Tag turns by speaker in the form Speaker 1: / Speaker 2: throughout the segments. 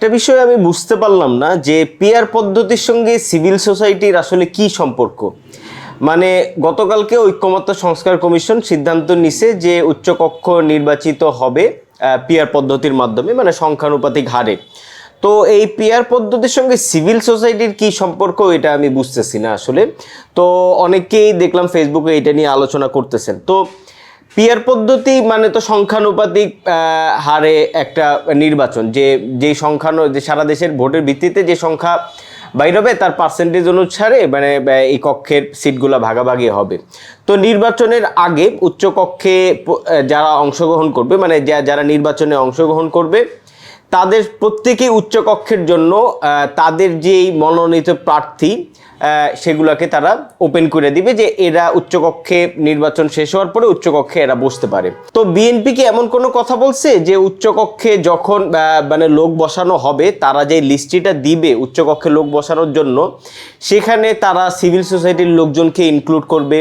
Speaker 1: একটা বিষয় আমি বুঝতে পারলাম না যে পিয়ার পদ্ধতির সঙ্গে সিভিল সোসাইটির আসলে কি সম্পর্ক। মানে গতকালকে ঐক্যমত্য সংস্কার কমিশন সিদ্ধান্ত নিছে যে উচ্চকক্ষ নির্বাচিত হবে পিয়ার পদ্ধতির মাধ্যমে মানে সংখ্যানুপাতিক হারে। তো এই পিয়ার পদ্ধতির সঙ্গে সিভিল সোসাইটির কি সম্পর্ক, এটা আমি বুঝতেছি না আসলে। তো অনেকেই দেখলাম ফেসবুকে এটা নিয়ে আলোচনা করতেছেন। তো পিয়ার পদ্ধতি মানে তো সংখ্যানুপাতিক হারে একটা নির্বাচন। যে যেই সংখ্যানু, যে সারা দেশের ভোটের ভিত্তিতে যে সংখ্যা বাইর হবে তার পার্সেন্টেজ অনুসারে মানে এই কক্ষের সিটগুলো ভাগাভাগি হবে। তো নির্বাচনের আগে উচ্চ কক্ষে যারা অংশগ্রহণ করবে মানে যারা নির্বাচনে অংশগ্রহণ করবে, তাদের প্রত্যেকেই উচ্চকক্ষের জন্য তাদের যেই মনোনীত প্রার্থী সেগুলোকে তারা ওপেন করে দিবে যে এরা উচ্চকক্ষে নির্বাচন শেষ হওয়ার পরে উচ্চকক্ষে এরা বসতে পারে। তো বিএনপি কি এমন কোনো কথা বলছে যে উচ্চকক্ষে যখন মানে লোক বসানো হবে, তারা যে লিস্টটিটা দিবে উচ্চকক্ষে লোক বসানোর জন্য, সেখানে তারা সিভিল সোসাইটির লোকজনকে ইনক্লুড করবে?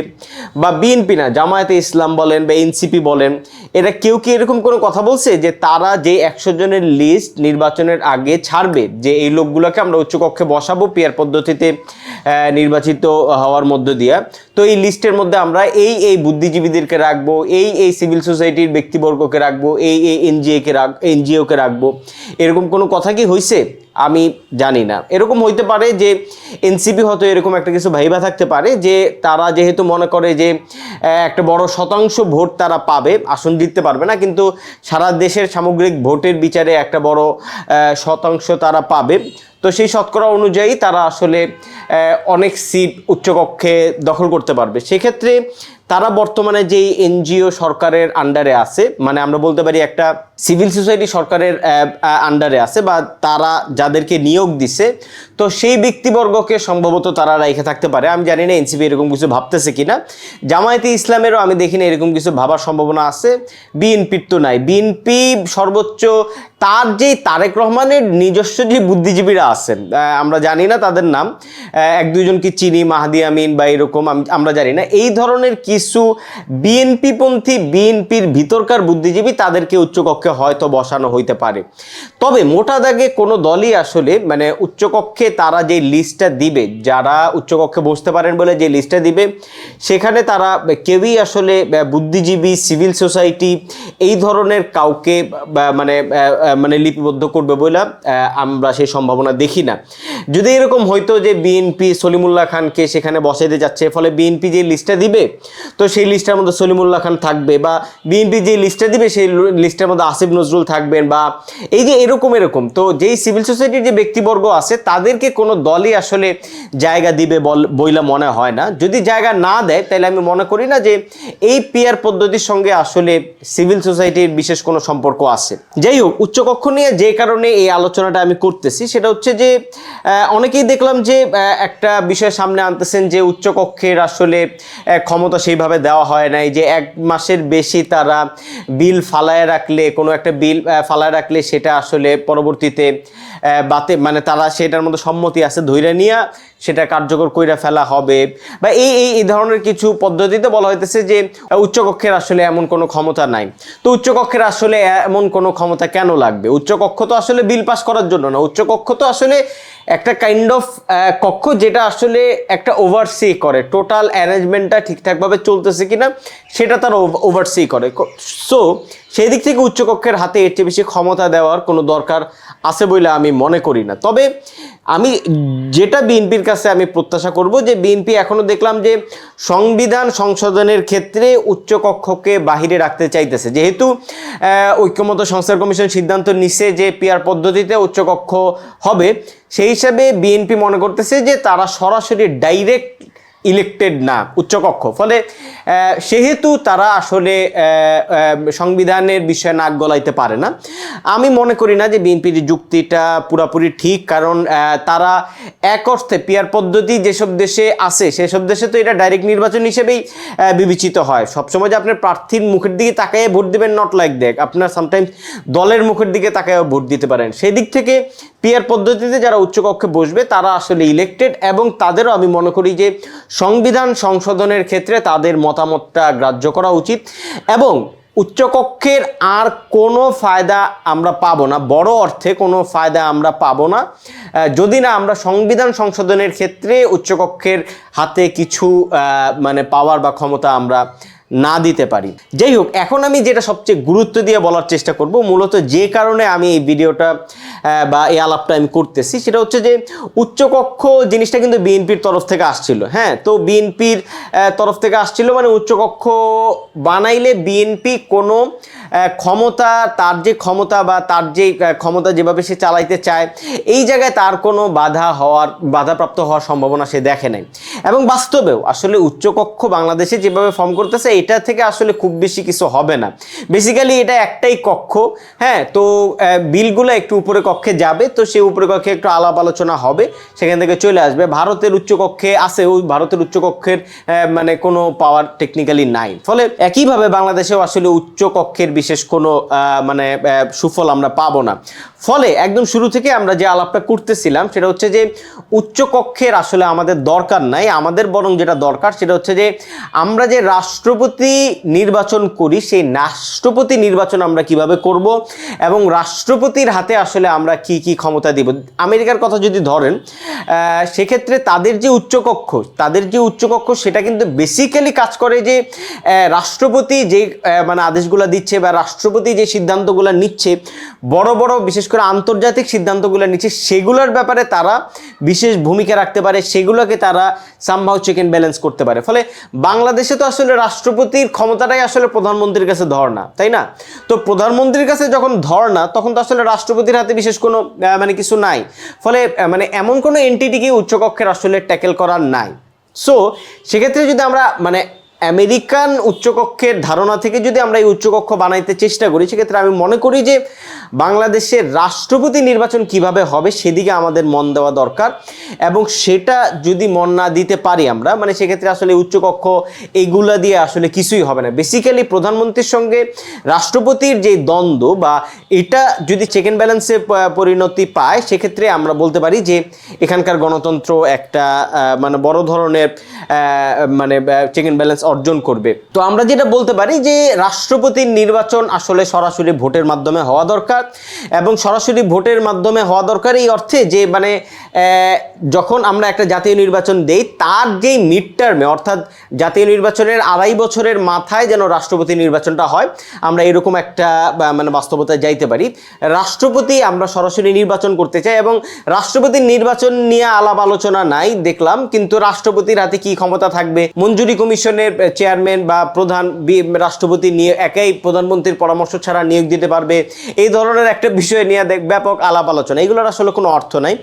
Speaker 1: বা বিএনপি না, জামায়াতে ইসলাম বলেন বা এনসিপি বলেন, এরা কেউ কি এরকম কোনো কথা বলছে যে তারা যে একশো জনের লিস্ট নির্বাচনের আগে ছাড়বে, যে এই লোকগুলোকে আমরা উচ্চকক্ষে বসাবো পিয়ার পদ্ধতিতে নির্বাচিত হওয়ার মধ্য দিয়া। তো এই লিস্টের মধ্যে আমরা এই এই বুদ্ধিজীবীদেরকে রাখব, এই এই সিভিল সোসাইটির ব্যক্তিবর্গকে রাখব, এই এই এনজিওকে রাখ, এনজিওকে রাখব। এরকম কোনো কথা কি হয়েছে আমি জানি না। এরকম হইতে পারে যে এনসিপি হয়তো এরকম একটা কিছু ভাইবা থাকতে পারে যে তারা যেহেতু মনে করে যে একটা বড় শতাংশ ভোট তারা পাবে, আসন জিততে পারবে না, কিন্তু সারা দেশের সামগ্রিক ভোটের বিচারে একটা বড় শতাংশ তারা পাবে। তো সেই শতকরা অনুযায়ী তারা আসলে অনেক সিট উচ্চকক্ষে দখল করতে পারবে। সেক্ষেত্রে তারা বর্তমানে যেই এনজিও সরকারের আন্ডারে আছে মানে আমরা বলতে পারি একটা সিভিল সোসাইটি সরকারের আন্ডারে আছে বা তারা যাদেরকে নিয়োগ দিছে, তো সেই ব্যক্তিবর্গকে সম্ভবত তারা রেখে থাকতে পারে। আমি জানি না এনসিপি এরকম কিছু ভাবতেছে কিনা। জামায়াতে ইসলামেরও আমি দেখি না এরকম কিছু ভাবার সম্ভাবনা আছে। বিএনপির তো নাই। বিএনপি সর্বোচ্চ তার যে তারেক রহমানের নিজস্ব যে বুদ্ধিজীবীরা আছেন আমরা জানি না তাদের নাম এক দুইজন কি চিনি, মাহাদি আমিন বা এরকম আমরা জানি না। এই ধরনের কিছু বিএনপিপন্থী বিএনপির ভিতরকার বুদ্ধিজীবী তাদেরকে উচ্চকক্ষে হয়তো বসানো হইতে পারে। তবে মোটা দাগে কোনো দলই আসলে মানে উচ্চকক্ষে তারা যে লিস্টটা দিবে, যারা উচ্চকক্ষে বসতে পারেন বলে যে লিস্টটা দিবে, সেখানে তারা কেউই আসলে বুদ্ধিজীবী সিভিল সোসাইটি এই ধরনের কাউকে মানে মানে লিপিবদ্ধ করবে বলে আমরা সেই সম্ভাবনা দেখি না। যদি এরকম হয়তো যে বিএনপি সলিমুল্লাহ খানকে সেখানে বসাইতে যাচ্ছে, ফলে বিএনপি যে লিস্টটা দিবে, তো সেই লিস্টের মধ্যে সলিমুল্লাহ খান থাকবে বা বিএনপি যে লিস্টটা দিবে, সেই লিস্টের মধ্যে আসিফ নজরুল থাকবেন বা এই যে এরকম এরকম, তো যেই সিভিল সোসাইটির যে ব্যক্তিবর্গ আছে, তাদেরকে কোনো দলই আসলে জায়গা দিবে বইলা মনে হয় না। যদি জায়গা না দেয়, তাহলে আমি মনে করি না যে এই পিয়ার পদ্ধতির সঙ্গে আসলে সিভিল সোসাইটির বিশেষ কোনো সম্পর্ক আছে। যাই হোক উচ্চকক্ষ নিয়ে যে কারণে এই আলোচনাটা আমি করতেছি, সেটা হচ্ছে যে অনেকেই দেখলাম যে একটা বিষয় সামনে আনতেছেন যে উচ্চকক্ষের আসলে ক্ষমতা সেইভাবে দেওয়া হয় নাই, যে এক মাসের বেশি তারা বিল ফালায় রাখলে, কোনো একটা বিল ফালায় রাখলে সেটা আসলে পরবর্তীতে বাতে মানে তারা সেটার মধ্যে সম্মতি আছে ধৈর্য নিয়ে সেটা কার্যকর কইরা ফেলা হবে। বা এই এই এই ধরনের কিছু পদ্ধতিতে বলা হইতেছে যে, উচ্চকক্ষের আসলে এমন কোনো ক্ষমতা নাই। তো উচ্চকক্ষের আসলে এমন কোনো ক্ষমতা কেন লাগবে। উচ্চকক্ষ তো আসলে বিল পাস করার জন্য না। উচ্চকক্ষ তো আসলে একটা কাইন্ড অফ কক্ষ যেটা আসলে একটা ওভারসি করে। টোটাল অ্যারেঞ্জমেন্টটা ঠিকঠাকভাবে চলতেছে কিনা, সেটা তার ওভারসি করে। সো সেই দিক থেকে উচ্চকক্ষের হাতে এর চেয়ে বেশি ক্ষমতা দেওয়ার কোনো দরকার আছে বলে আমি মনে করি না। তবে আমি যেটা বিএনপির কাছে আমি প্রত্যাশা করব যে বিএনপি এখনও দেখলাম যে সংবিধান সংশোধনের ক্ষেত্রে উচ্চকক্ষকে বাহিরে রাখতে চাইতেছে। যেহেতু ঐক্যমত সংস্কার কমিশন সিদ্ধান্ত নিছে যে পিয়ার পদ্ধতিতে উচ্চকক্ষ হবে, সেই হিসাবে বিএনপি মনে করতেছে যে তারা সরাসরি ডাইরেক্ট ইলেক্টেড না, উচ্চকক্ষ। ফলে সেহেতু তারা আসলে সংবিধানের বিষয়ে নাক গলাইতে পারে না। আমি মনে করি না যে বিএনপির যুক্তিটা পুরাপুরি ঠিক, কারণ তারা এক অর্থে পিয়ার পদ্ধতি যেসব দেশে আছে, সেসব দেশে তো এটা ডাইরেক্ট নির্বাচন হিসেবেই বিবেচিত হয়। সবসময় যে আপনার প্রার্থীর মুখের দিকে তাকায় ভোট দেবেন নট লাইক দেখ আপনার সামটাইমস দলের মুখের দিকে তাকায় ভোট দিতে পারেন। সেই দিক থেকে পিয়ার পদ্ধতিতে যারা উচ্চকক্ষে বসবে, তারা আসলে ইলেক্টেড এবং তাদেরও আমি মনে করি যে সংবিধান সংশোধনের ক্ষেত্রে তাদের মতামতটা গ্রাহ্য করা উচিত এবং উচ্চকক্ষের আর কোনো ফায়দা আমরা পাবো না, বড় অর্থে কোনো ফায়দা আমরা পাবো না। যদি না আমরা সংবিধান সংশোধনের ক্ষেত্রে উচ্চকক্ষের হাতে কিছু মানে পাওয়ার বা ক্ষমতা আমরা না দিতে পারি। যাই হোক, এখন আমি যেটা সবচেয়ে গুরুত্ব দিয়ে বলার চেষ্টা করব, মূলত যে কারণে আমি এই ভিডিওটা বা এই আলাপটা আমি করতেছি, সেটা হচ্ছে যে উচ্চকক্ষ জিনিসটা কিন্তু বিএনপির তরফ থেকে আসছিল। হ্যাঁ তো বিএনপির তরফ থেকে আসছিল মানে উচ্চকক্ষ বানাইলে বিএনপি কোনো ক্ষমতা, তার যে ক্ষমতা বা তার যে ক্ষমতা যেভাবে সে চালাইতে চায়, এই জায়গায় তার কোনো বাধা হওয়ার, বাধাপ্রাপ্ত হওয়ার সম্ভাবনা সে দেখে নাই। এবং বাস্তবেও, আসলে উচ্চকক্ষ বাংলাদেশে যেভাবে ফর্ম করতেছে, এটা থেকে আসলে খুব বেশি কিছু হবে না। বেসিক্যালি এটা একটাই কক্ষ হ্যাঁ? তো বিলগুলো একটু উপরে কক্ষে যাবে, তো সেই উপরে কক্ষে একটু আলাপ আলোচনা হবে, সেখান থেকে চলে আসবে। ভারতের উচ্চকক্ষে আছে ওই ভারতের উচ্চকক্ষের মানে কোনো পাওয়ার টেকনিক্যালি নাই। ফলে, একইভাবে বাংলাদেশেও আসলে উচ্চকক্ষের বিশেষ কোনো মানে সুফল আমরা পাবো না। ফলে একদম শুরু থেকে আমরা যে আলাপটা করতেছিলাম, সেটা হচ্ছে যে উচ্চকক্ষের আসলে আমাদের দরকার নাই। আমাদের বরং যেটা দরকার, সেটা হচ্ছে যে আমরা যে রাষ্ট্রপতি নির্বাচন করি, সেই রাষ্ট্রপতি নির্বাচন আমরা কীভাবে করব এবং রাষ্ট্রপতির হাতে আসলে আমরা কি কি ক্ষমতা দিব? আমেরিকার কথা যদি ধরেন সেক্ষেত্রে তাদের যে উচ্চকক্ষ তাদের যে উচ্চকক্ষ সেটা কিন্তু বেসিক্যালি কাজ করে যে রাষ্ট্রপতি যে মানে আদেশগুলো দিচ্ছে বা রাষ্ট্রপতি যে সিদ্ধান্তগুলো নিচ্ছে, বড় বড় বিশেষ করে আন্তর্জাতিক সিদ্ধান্তগুলো নিচ্ছে, সেগুলোর ব্যাপারে তারা বিশেষ ভূমিকা রাখতে পারে, সেগুলোকে তারা সামহাও চেক অ্যান্ড ব্যালেন্স করতে পারে। ফলে বাংলাদেশে তো আসলে রাষ্ট্রপতির ক্ষমতাটাই আসলে প্রধানমন্ত্রীর কাছে ধর না তাই না? তো প্রধানমন্ত্রীর কাছে যখন ধর না তখন তো আসলে রাষ্ট্রপতির হাতে বিশেষ কোনো মানে কিছু নাই। ফলে মানে এমন কোনো এন্টিটিকে উচ্চকক্ষের আসলে ট্যাকেল করার নাই। সো সেক্ষেত্রে যদি আমরা মানে আমেরিকান উচ্চকক্ষের ধারণা থেকে যদি আমরা এই উচ্চকক্ষ বানাইতে চেষ্টা করি, সেক্ষেত্রে আমি মনে করি যে বাংলাদেশের রাষ্ট্রপতি নির্বাচন কীভাবে হবে সেদিকে আমাদের মন দেওয়া দরকার। এবং সেটা যদি মন না দিতে পারি আমরা মানে সেক্ষেত্রে আসলে উচ্চকক্ষ এইগুলা দিয়ে আসলে কিছুই হবে না। বেসিক্যালি প্রধানমন্ত্রীর সঙ্গে রাষ্ট্রপতির যে দ্বন্দ্ব বা এটা যদি চেক অ্যান্ড ব্যালেন্সে পরিণতি পায়, সেক্ষেত্রে আমরা বলতে পারি যে এখানকার গণতন্ত্র একটা মানে বড় ধরনের মানে চেক অ্যান্ড ব্যালেন্স অর্জন করবে। তো আমরা যেটা বলতে পারি যে, রাষ্ট্রপতির নির্বাচন আসলে সরাসরি ভোটের মাধ্যমে হওয়া দরকার এবং সরাসরি ভোটের মাধ্যমে হওয়া দরকার এই অর্থে যে মানে যখন আমরা একটা জাতীয় নির্বাচন দেই, তার যেই মিড টার্মে অর্থাৎ জাতীয় নির্বাচনের আড়াই বছরের মাথায় যেন রাষ্ট্রপতি নির্বাচনটা হয়, আমরা এরকম একটা মানে বাস্তবতায় যাইতে পারি। রাষ্ট্রপতি আমরা সরাসরি নির্বাচন করতে চাই এবং রাষ্ট্রপতির নির্বাচন নিয়ে আলাপ আলোচনা নাই, দেখলাম, কিন্তু রাষ্ট্রপতির হাতে কি ক্ষমতা থাকবে? মঞ্জুরি কমিশনের চেয়ারম্যান বা প্রধান রাষ্ট্রপতি নিয়ে একাই প্রধানমন্ত্রীর পরামর্শ ছাড়া নিয়োগ দিতে পারবে। এই ধরনের একটা বিষয় নিয়ে ব্যাপক আলাপ আলোচনা। এগুলোর আসলে কোনো অর্থ নাই।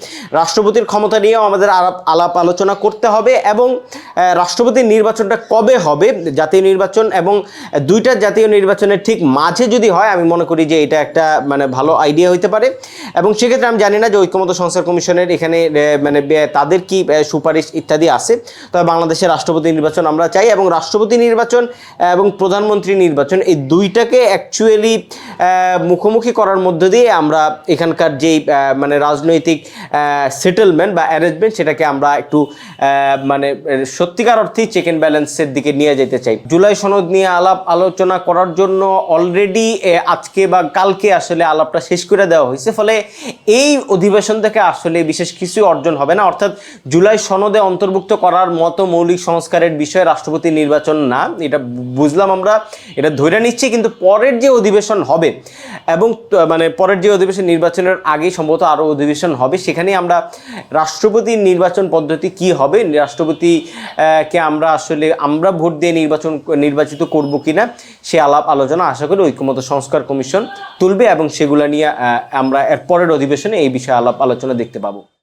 Speaker 1: রাষ্ট্রপতির ক্ষমতা নিয়েও আমাদের আলাপ আলোচনা করতে হবে এবং রাষ্ট্রপতির নির্বাচনটা কবে হবে, জাতীয় নির্বাচন এবং দুইটা জাতীয় নির্বাচনের ঠিক মাঝে যদি হয়, আমি মনে করি যে এটা একটা মানে ভালো আইডিয়া হইতে পারে। এবং সেক্ষেত্রে আমি জানি না যে ঐক্যমত সংস্কার কমিশনের এখানে মানে তাদের কি সুপারিশ ইত্যাদি আছে। তবে বাংলাদেশের রাষ্ট্রপতি নির্বাচন আমরা চাই এবং রাষ্ট্রপতি নির্বাচন এবং প্রধানমন্ত্রী নির্বাচন, এই দুইটাকে অ্যাকচুয়ালি মুখোমুখি করার মধ্য দিয়ে আমরা এখানকার যেই মানে রাজনৈতিক সেটেলমেন্ট বা অ্যারেঞ্জমেন্ট সেটাকে আমরা একটু মানে সত্যিকার অর্থেই চেক অ্যান্ড ব্যালেন্সের দিকে নিয়ে যেতে চাই। জুলাই সনদ নিয়ে আলাপ আলোচনা করার জন্য অলরেডি আজকে বা কালকে আসলে আলাপটা শেষ করে দেওয়া হয়েছে। ফলে এই অধিবেশন থেকে আসলে বিশেষ কিছু অর্জন হবে না। অর্থাৎ জুলাই সনদে অন্তর্ভুক্ত করার মতো মৌলিক সংস্কারের বিষয়ে রাষ্ট্রপতি নির্বাচন না, এটা বুঝলাম আমরা, এটা ধরে নিচ্ছি, কিন্তু পরের যে অধিবেশন হবে এবং মানে পরের যে অধিবেশন নির্বাচনের আগেই সম্ভবত আরও অধিবেশন হবে, সেখানে আমরা রাষ্ট্রপতির নির্বাচন পদ্ধতি কি হবে, রাষ্ট্রপতি কে আমরা আসলে, আমরা ভোট দিয়ে নির্বাচন, নির্বাচিত করব কিনা, সে আলাপ আলোচনা আশা করি ঐক্যমত সংস্কার কমিশন তুলবে এবং সেগুলো নিয়ে আমরা এর পরের অধিবেশনে এই বিষয়ে আলাপ আলোচনা দেখতে পাবো।